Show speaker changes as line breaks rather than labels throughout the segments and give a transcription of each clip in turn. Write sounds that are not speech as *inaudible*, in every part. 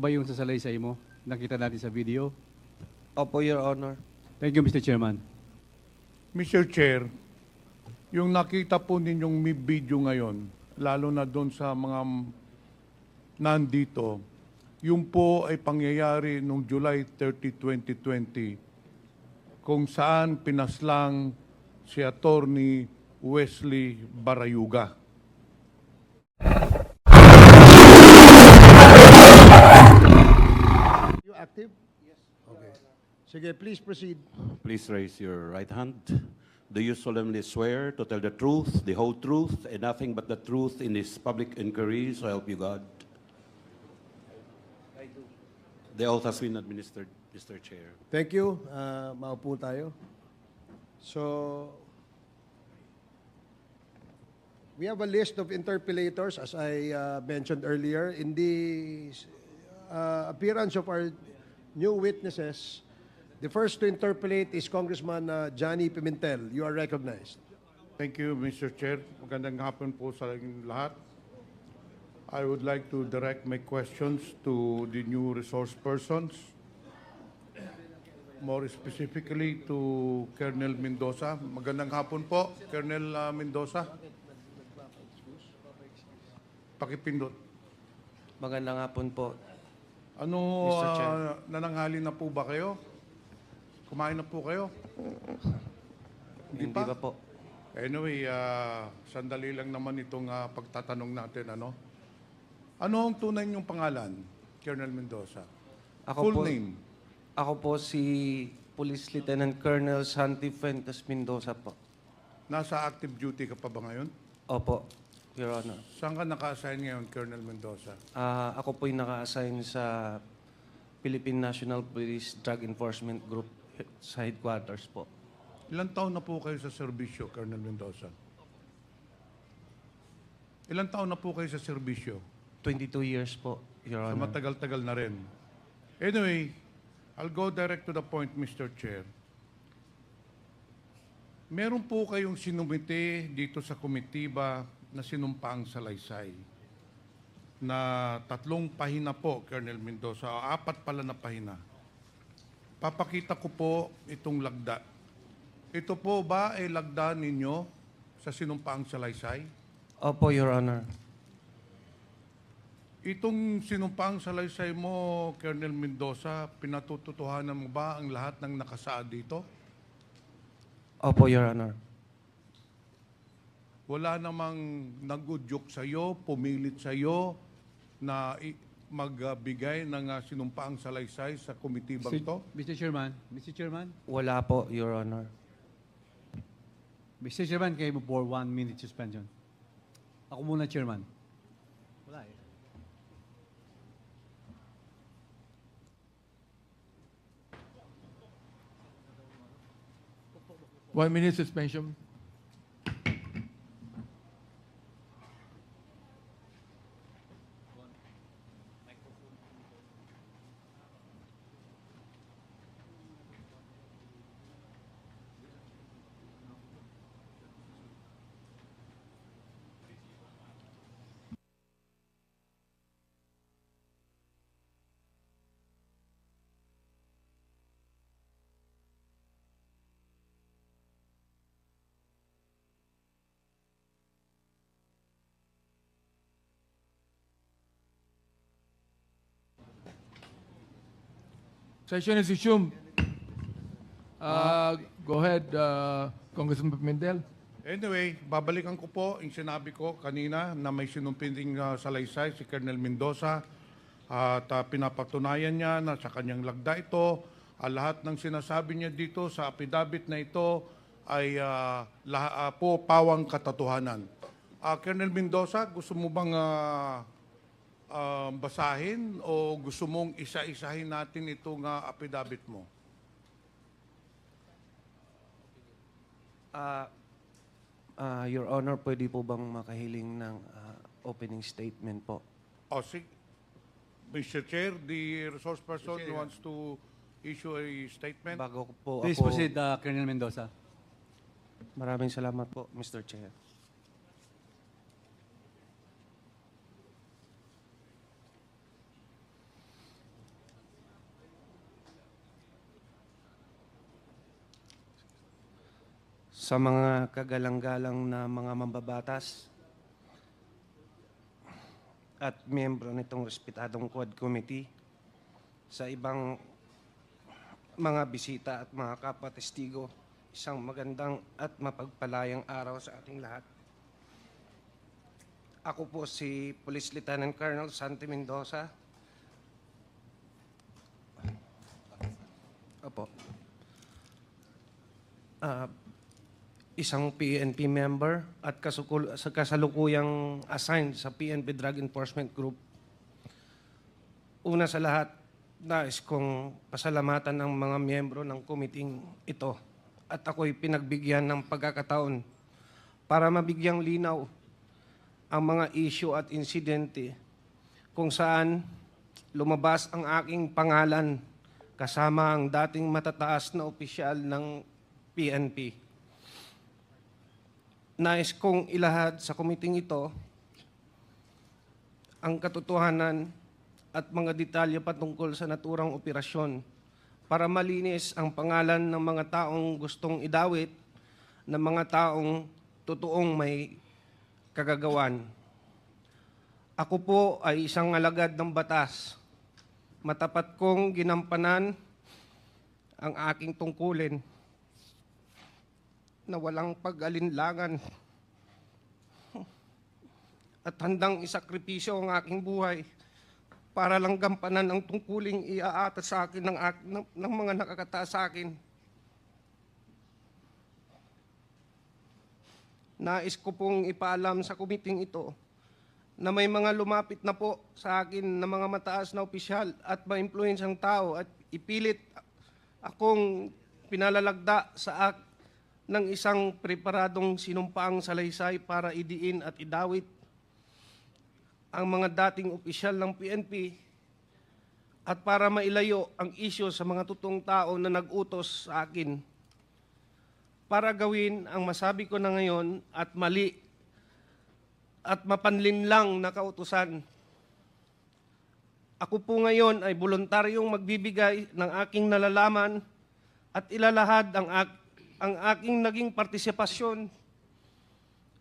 ba yung sa salaysay mo? Nakita natin sa video.
Opo, Your Honor.
Thank you, Mr. Chairman.
Mr. Chair, yung nakita po ninyong may video ngayon, lalo na doon sa mga nandito, yung po ay pangyayari noong July 30, 2020, kung saan pinaslang si Attorney Wesley Barayuga.
Active? Yes. Okay. Sige, please proceed.
Please raise your right hand. Do you solemnly swear to tell the truth, the whole truth, and nothing but the truth in this public inquiry, so help you God? I do. The oath has been administered, Mr. Chair.
Thank you. Uh, maupo tayo. So, we have a list of interpellators, as I uh, mentioned earlier. In the uh, appearance of our new witnesses, the first to interpellate is Congressman uh, Johnny Pimentel. You are recognized.
Thank you, Mr. Chair. Magandang hapon po sa lahat. I would like to direct my questions to the new resource persons. More specifically to Colonel Mendoza. Magandang hapon po, Colonel uh, Mendoza. Pakipindot.
Magandang hapon po.
Ano,
Mr. Chair.
uh, nananghali na po ba kayo? Kumain na po kayo?
Hindi, pa? po.
Anyway, ah, sandali lang naman itong ah, pagtatanong natin. Ano ano ang tunay niyong pangalan, Colonel Mendoza?
Ako
Full
po,
name?
Ako po si Police Lieutenant Colonel Santi Fuentes Mendoza po.
Nasa active duty ka pa ba ngayon?
Opo, Your Honor.
Saan ka naka-assign ngayon, Colonel Mendoza?
Ah, ako po yung naka-assign sa Philippine National Police Drug Enforcement Group sa headquarters po.
Ilang taon na po kayo sa serbisyo, Colonel Mendoza? Ilang taon na po kayo sa serbisyo?
22 years po, Your
So
Honor.
matagal-tagal na rin. Anyway, I'll go direct to the point, Mr. Chair. Meron po kayong sinumite dito sa komitiba na sinumpang salaysay na tatlong pahina po, Colonel Mendoza, o apat pala na pahina. Papakita ko po itong lagda. Ito po ba ay lagda ninyo sa sinumpang salaysay?
Opo, Your Honor.
Itong sinumpang salaysay mo, Colonel Mendoza, pinatututuhanan mo ba ang lahat ng nakasaad dito?
Opo, Your Honor.
Wala namang nagudyok sa iyo, pumilit sa iyo na magbigay ng uh, sinumpaang salaysay sa komitibang
Mr.
to?
Mr. Chairman, Mr. Chairman,
Wala po, Your Honor.
Mr. Chairman, kayo mo for one minute suspension. Ako muna, Chairman.
One minute suspension. Session is resumed. Uh, go ahead, uh, Congressman Pimentel.
Anyway, babalikan ko po yung sinabi ko kanina na may sinumpinding uh, salaysay si Colonel Mendoza at uh, pinapatunayan niya na sa kanyang lagda ito, ah, lahat ng sinasabi niya dito sa apidabit na ito ay laha- ah, po pawang katatuhanan. Ah, Colonel Mendoza, gusto mo bang ah, ah, basahin o gusto mong isa-isahin natin itong uh, apidabit mo?
Ah, ah, Your Honor, pwede po bang makahiling ng ah, opening statement po?
Oh, sig- Mr. Chair, the resource person wants to issue a statement.
Bago ko po
Please
ako...
proceed, uh, Colonel Mendoza.
Maraming salamat po, Mr. Chair. Sa mga kagalang-galang na mga mambabatas at miyembro nitong respetadong Quad Committee sa ibang mga bisita at mga kapatestigo, isang magandang at mapagpalayang araw sa ating lahat. Ako po si Police Lieutenant Colonel Santi Mendoza. Opo. Ah, isang PNP member at kasukul- sa kasalukuyang assigned sa PNP Drug Enforcement Group. Una sa lahat, nais kong pasalamatan ang mga miyembro ng kumiting ito at ako'y pinagbigyan ng pagkakataon para mabigyang linaw ang mga issue at insidente kung saan lumabas ang aking pangalan kasama ang dating matataas na opisyal ng PNP. Nais kong ilahad sa kumiting ito ang katotohanan at mga detalye patungkol sa naturang operasyon para malinis ang pangalan ng mga taong gustong idawit ng mga taong totoong may kagagawan. Ako po ay isang alagad ng batas. Matapat kong ginampanan ang aking tungkulin na walang pag-alinlangan *laughs* at handang isakripisyo ang aking buhay para lang gampanan ang tungkuling iaata sa akin ng, ng, ng mga nakakataas sa akin. Nais ko pong ipaalam sa kumiting ito na may mga lumapit na po sa akin na mga mataas na opisyal at ma-influensyang tao at ipilit akong pinalalagda sa ng isang preparadong sinumpaang salaysay para idiin at idawit ang mga dating opisyal ng PNP at para mailayo ang isyo sa mga totoong tao na nag-utos sa akin para gawin ang masabi ko na ngayon at mali at mapanlinlang na kautusan. Ako po ngayon ay voluntaryong magbibigay ng aking nalalaman at ilalahad ang, ang aking naging partisipasyon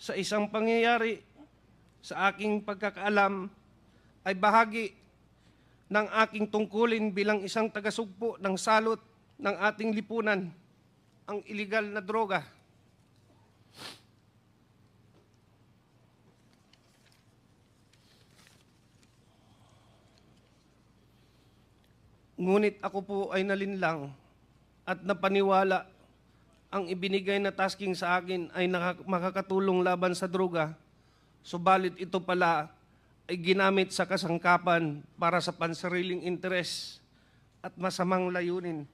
sa isang pangyayari sa aking pagkakaalam ay bahagi ng aking tungkulin bilang isang tagasugpo ng salot ng ating lipunan, ang iligal na droga. Ngunit ako po ay nalinlang at napaniwala ang ibinigay na tasking sa akin ay makakatulong laban sa droga, subalit ito pala ay ginamit sa kasangkapan para sa pansariling interes at masamang layunin.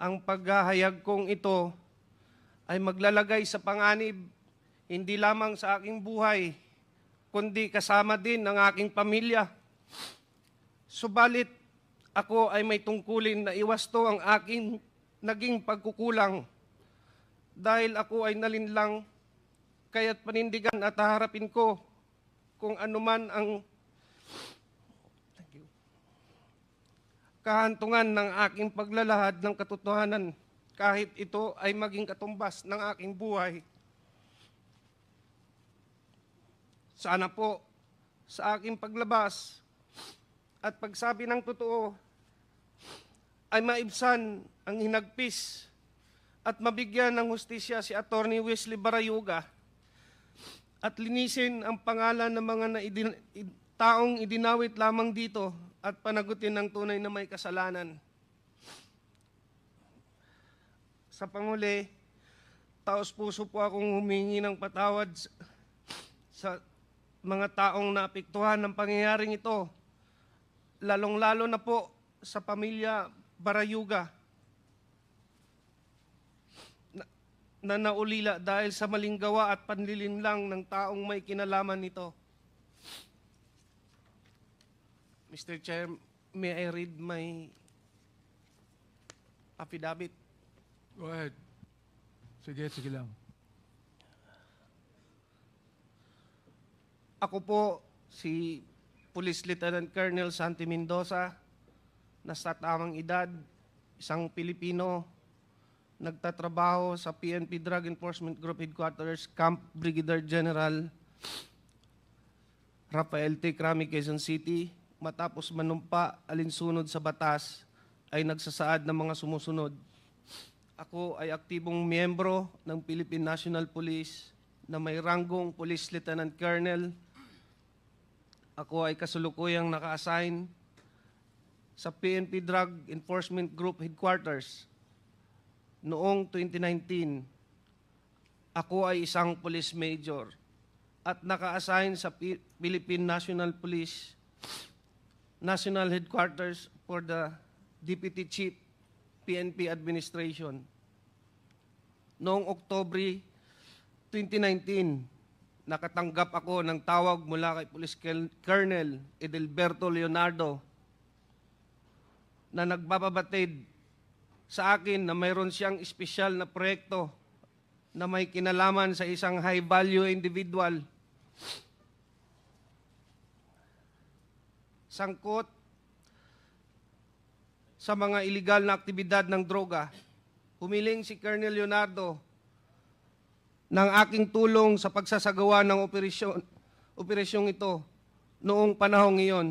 Ang paghahayag kong ito ay maglalagay sa panganib hindi lamang sa aking buhay, kundi kasama din ng aking pamilya. Subalit, ako ay may tungkulin na iwasto ang aking naging pagkukulang dahil ako ay nalinlang kaya't panindigan at haharapin ko kung anuman ang Thank you. kahantungan ng aking paglalahad ng katotohanan kahit ito ay maging katumbas ng aking buhay. Sana po sa aking paglabas at pagsabi ng totoo ay maibsan ang hinagpis at mabigyan ng hustisya si Attorney Wesley Barayuga at linisin ang pangalan ng mga naidin, id- taong idinawit lamang dito at panagutin ng tunay na may kasalanan. Sa panguli, taos puso po akong humingi ng patawad sa mga taong naapektuhan ng pangyayaring ito, lalong-lalo na po sa pamilya Barayuga na, na naulila dahil sa maling gawa at panlilinlang ng taong may kinalaman nito. Mr. Chair, may I read my affidavit?
Go ahead. Sige, sige lang.
Ako po si Police Lieutenant Colonel Santi Mendoza na sa tamang edad, isang Pilipino nagtatrabaho sa PNP Drug Enforcement Group Headquarters, Camp Brigadier General Rafael T. Crami, Quezon City, matapos manumpa alinsunod sa batas, ay nagsasaad ng mga sumusunod. Ako ay aktibong miyembro ng Philippine National Police na may ranggong Police Lieutenant Colonel. Ako ay kasulukuyang naka-assign sa PNP Drug Enforcement Group Headquarters noong 2019. Ako ay isang police major at naka-assign sa Pi- Philippine National Police National Headquarters for the Deputy Chief PNP Administration. Noong Oktobre 2019, nakatanggap ako ng tawag mula kay Police Colonel Edelberto Leonardo na nagbababatid sa akin na mayroon siyang espesyal na proyekto na may kinalaman sa isang high-value individual. Sangkot sa mga iligal na aktibidad ng droga, humiling si Colonel Leonardo ng aking tulong sa pagsasagawa ng operasyon, operasyong ito noong panahong iyon.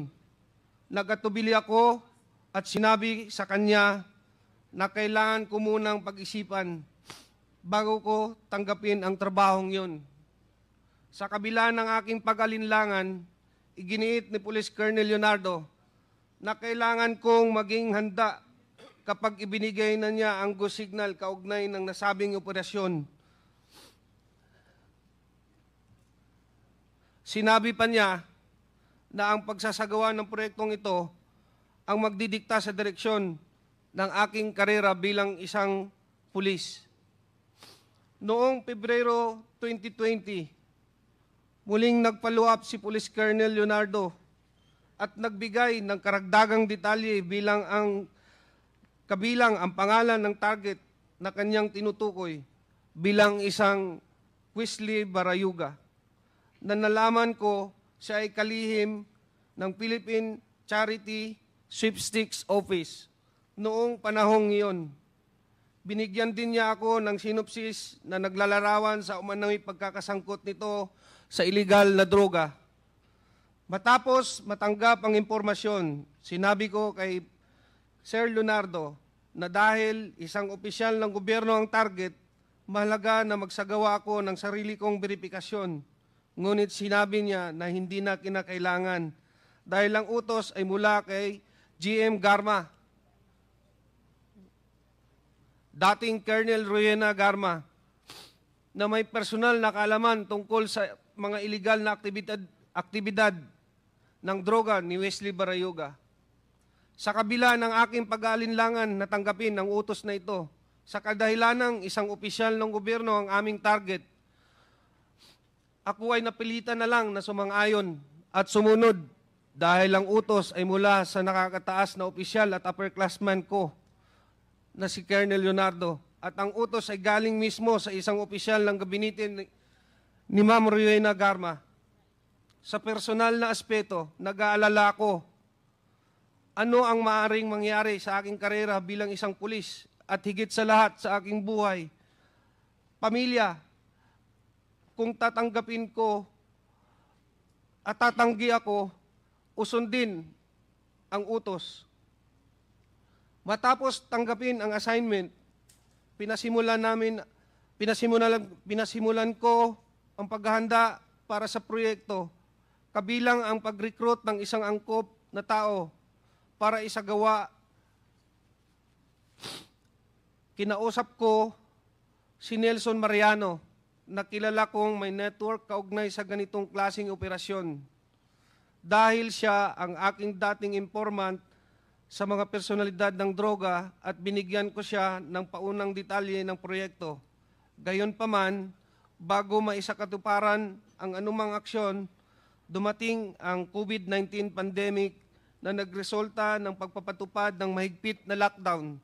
Nagatubili ako at sinabi sa kanya na kailangan ko munang pag-isipan bago ko tanggapin ang trabahong yon. Sa kabila ng aking pag-alinlangan, iginiit ni Police Colonel Leonardo na kailangan kong maging handa kapag ibinigay na niya ang go signal kaugnay ng nasabing operasyon. Sinabi pa niya na ang pagsasagawa ng proyektong ito ang magdidikta sa direksyon ng aking karera bilang isang pulis. Noong Pebrero 2020, muling up si Police Colonel Leonardo at nagbigay ng karagdagang detalye bilang ang kabilang ang pangalan ng target na kanyang tinutukoy bilang isang Wesley Barayuga na nalaman ko siya ay kalihim ng Philippine Charity Sweepstakes Office noong panahong iyon. Binigyan din niya ako ng sinopsis na naglalarawan sa umano'y pagkakasangkot nito sa iligal na droga. Matapos matanggap ang impormasyon, sinabi ko kay Sir Leonardo na dahil isang opisyal ng gobyerno ang target, mahalaga na magsagawa ako ng sarili kong verifikasyon. Ngunit sinabi niya na hindi na kinakailangan dahil ang utos ay mula kay GM Garma, dating Colonel Ruyena Garma, na may personal na kaalaman tungkol sa mga iligal na aktibidad, aktibidad ng droga ni Wesley Barayoga. Sa kabila ng aking pag-aalinlangan na tanggapin ang utos na ito, sa kadahilanang isang opisyal ng gobyerno ang aming target, ako ay napilitan na lang na sumang-ayon at sumunod dahil ang utos ay mula sa nakakataas na opisyal at upperclassman ko na si Colonel Leonardo at ang utos ay galing mismo sa isang opisyal ng gabinete ni, Ma'am Rowena Garma. Sa personal na aspeto, nag-aalala ko ano ang maaring mangyari sa aking karera bilang isang pulis at higit sa lahat sa aking buhay. Pamilya, kung tatanggapin ko at tatanggi ako, usundin ang utos. Matapos tanggapin ang assignment, pinasimulan namin pinasimulan pinasimulan ko ang paghahanda para sa proyekto kabilang ang pag-recruit ng isang angkop na tao para isagawa kinausap ko si Nelson Mariano na kilala kong may network kaugnay sa ganitong klasing operasyon dahil siya ang aking dating informant sa mga personalidad ng droga at binigyan ko siya ng paunang detalye ng proyekto. Gayon pa man, bago maisakatuparan ang anumang aksyon, dumating ang COVID-19 pandemic na nagresulta ng pagpapatupad ng mahigpit na lockdown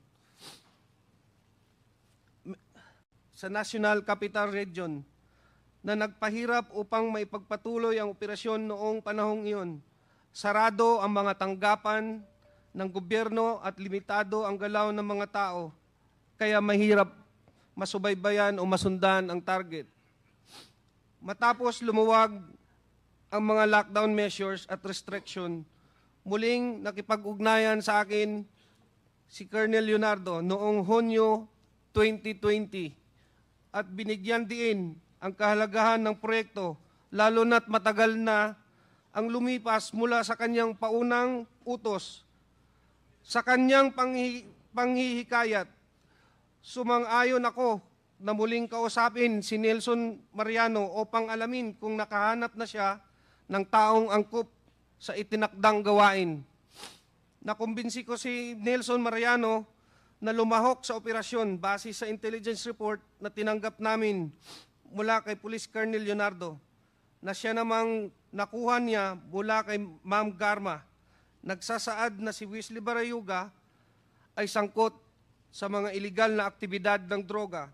sa National Capital Region na nagpahirap upang maipagpatuloy ang operasyon noong panahong iyon. Sarado ang mga tanggapan ng gobyerno at limitado ang galaw ng mga tao. Kaya mahirap masubaybayan o masundan ang target. Matapos lumuwag ang mga lockdown measures at restriction, muling nakipag-ugnayan sa akin si Colonel Leonardo noong Hunyo 2020 at binigyan diin ang kahalagahan ng proyekto lalo na't matagal na ang lumipas mula sa kanyang paunang utos. Sa kanyang panghi- panghihikayat, sumang-ayon ako na muling kausapin si Nelson Mariano upang alamin kung nakahanap na siya ng taong angkop sa itinakdang gawain. Nakumbinsi ko si Nelson Mariano na lumahok sa operasyon base sa intelligence report na tinanggap namin mula kay Police Colonel Leonardo na siya namang nakuha niya mula kay Ma'am Garma. Nagsasaad na si Wesley Barayuga ay sangkot sa mga iligal na aktibidad ng droga.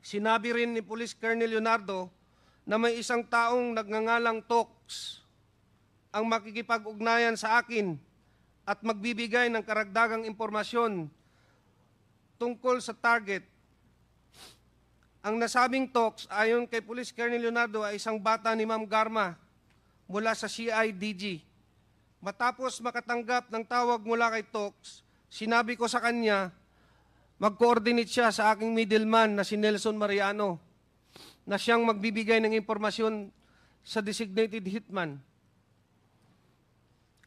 Sinabi rin ni Police Colonel Leonardo na may isang taong nagngangalang Tox ang makikipag-ugnayan sa akin at magbibigay ng karagdagang impormasyon tungkol sa target. Ang nasabing Tox ayon kay Police Colonel Leonardo ay isang bata ni Ma'am Garma mula sa CIDG. Matapos makatanggap ng tawag mula kay Tox, sinabi ko sa kanya, mag-coordinate siya sa aking middleman na si Nelson Mariano na siyang magbibigay ng impormasyon sa designated hitman.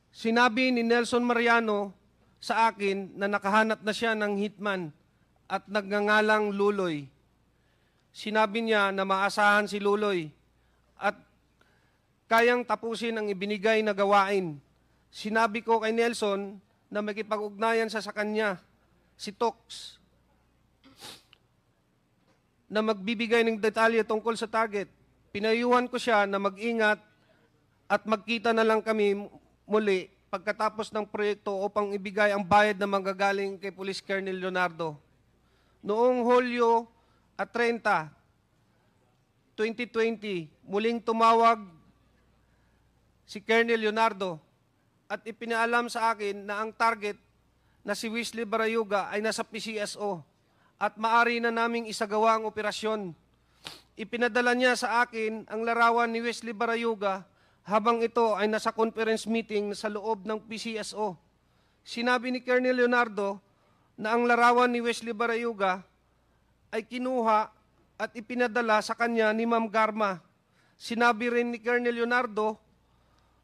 Sinabi ni Nelson Mariano sa akin na nakahanap na siya ng hitman at nagngangalang Luloy. Sinabi niya na maasahan si Luloy at kayang tapusin ang ibinigay na gawain. Sinabi ko kay Nelson na makipag-ugnayan siya sa kanya, si Tox, na magbibigay ng detalye tungkol sa target. Pinayuhan ko siya na mag-ingat at magkita na lang kami muli pagkatapos ng proyekto upang ibigay ang bayad na manggagaling kay Police Colonel Leonardo. Noong Hulyo at 30, 2020, muling tumawag si Colonel Leonardo at ipinaalam sa akin na ang target na si Wesley Barayuga ay nasa PCSO at maari na naming isagawa ang operasyon. Ipinadala niya sa akin ang larawan ni Wesley Barayuga habang ito ay nasa conference meeting sa loob ng PCSO. Sinabi ni Colonel Leonardo na ang larawan ni Wesley Barayuga ay kinuha at ipinadala sa kanya ni Ma'am Garma. Sinabi rin ni Colonel Leonardo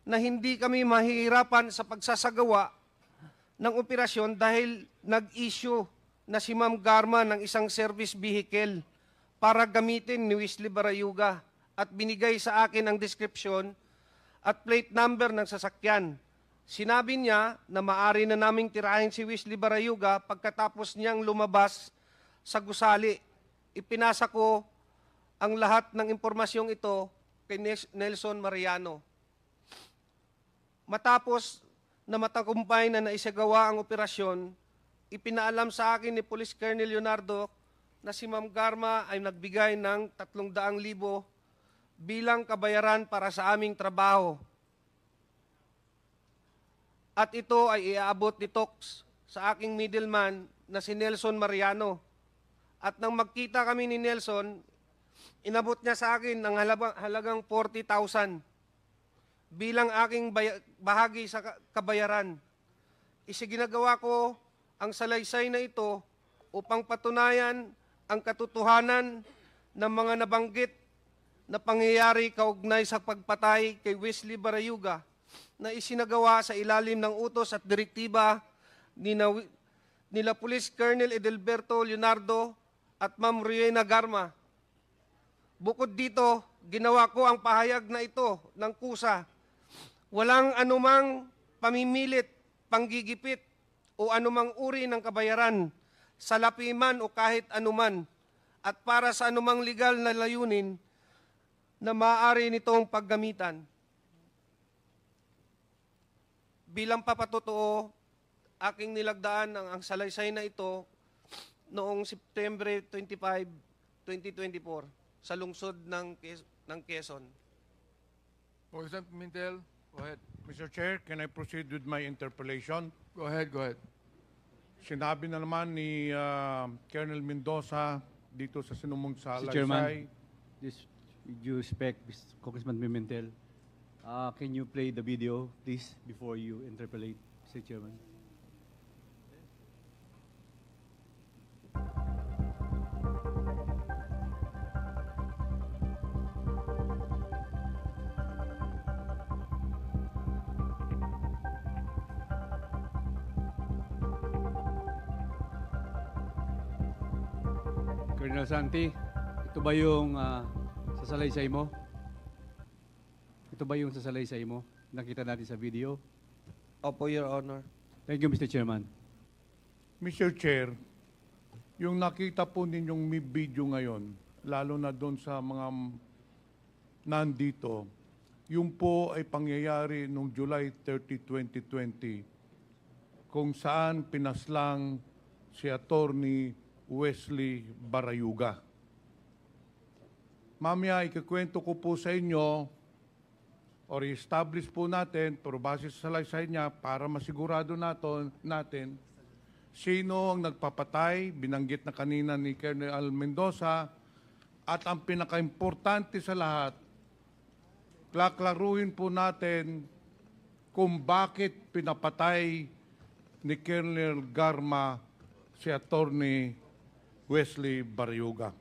na hindi kami mahihirapan sa pagsasagawa ng operasyon dahil nag-issue na si Ma'am Garma ng isang service vehicle para gamitin ni Wesley Barayuga at binigay sa akin ang description at plate number ng sasakyan. Sinabi niya na maari na naming tirahin si Wesley Barayuga pagkatapos niyang lumabas sa gusali. Ipinasa ko ang lahat ng impormasyong ito kay Nelson Mariano. Matapos na matagumpay na naisagawa ang operasyon, ipinaalam sa akin ni Police Colonel Leonardo na si Ma'am Garma ay nagbigay ng 300,000 bilang kabayaran para sa aming trabaho. At ito ay iaabot ni Tox sa aking middleman na si Nelson Mariano. At nang magkita kami ni Nelson, inabot niya sa akin ng halagang, halagang 40,000 bilang aking bahagi sa ka- kabayaran. Isiginagawa ko ang salaysay na ito upang patunayan ang katotohanan ng mga nabanggit na pangyayari kaugnay sa pagpatay kay Wesley Barayuga na isinagawa sa ilalim ng utos at direktiba ni nila Police Colonel Edelberto Leonardo at Ma'am Riena Garma. Bukod dito, ginawa ko ang pahayag na ito ng kusa. Walang anumang pamimilit, panggigipit o anumang uri ng kabayaran, salapi man o kahit anuman, at para sa anumang legal na layunin na maaari nitong paggamitan. Bilang papatotoo, aking nilagdaan ang, ang salaysay na ito noong September 25, 2024 sa lungsod ng, Quez- ng Quezon.
Congressman Pimentel, go ahead.
Mr. Chair, can I proceed with my interpellation?
Go ahead, go ahead.
Sinabi na naman ni ah, Colonel Mendoza dito sa sinumong sa
Mr. Chairman. This, with due respect, Mr. Congressman Pimentel, uh, can you play the video, please, before you interpolate, Mr. Chairman? Colonel Santi, ito ba yung ah, sasalaysay mo? Ito ba yung sasalaysay mo? Nakita natin sa video.
Opo, Your Honor.
Thank you, Mr. Chairman.
Mr. Chair, yung nakita po ninyong may video ngayon, lalo na doon sa mga nandito, yung po ay pangyayari noong July 30, 2020, kung saan pinaslang si Attorney Wesley Barayuga. Mamaya, ikikwento ko po sa inyo or establish po natin, pero base sa salaysay niya, para masigurado natin, natin sino ang nagpapatay, binanggit na kanina ni Colonel Mendoza, at ang pinakaimportante sa lahat, klaklaruhin po natin kung bakit pinapatay ni Colonel Garma si Attorney Wesley Barriuga.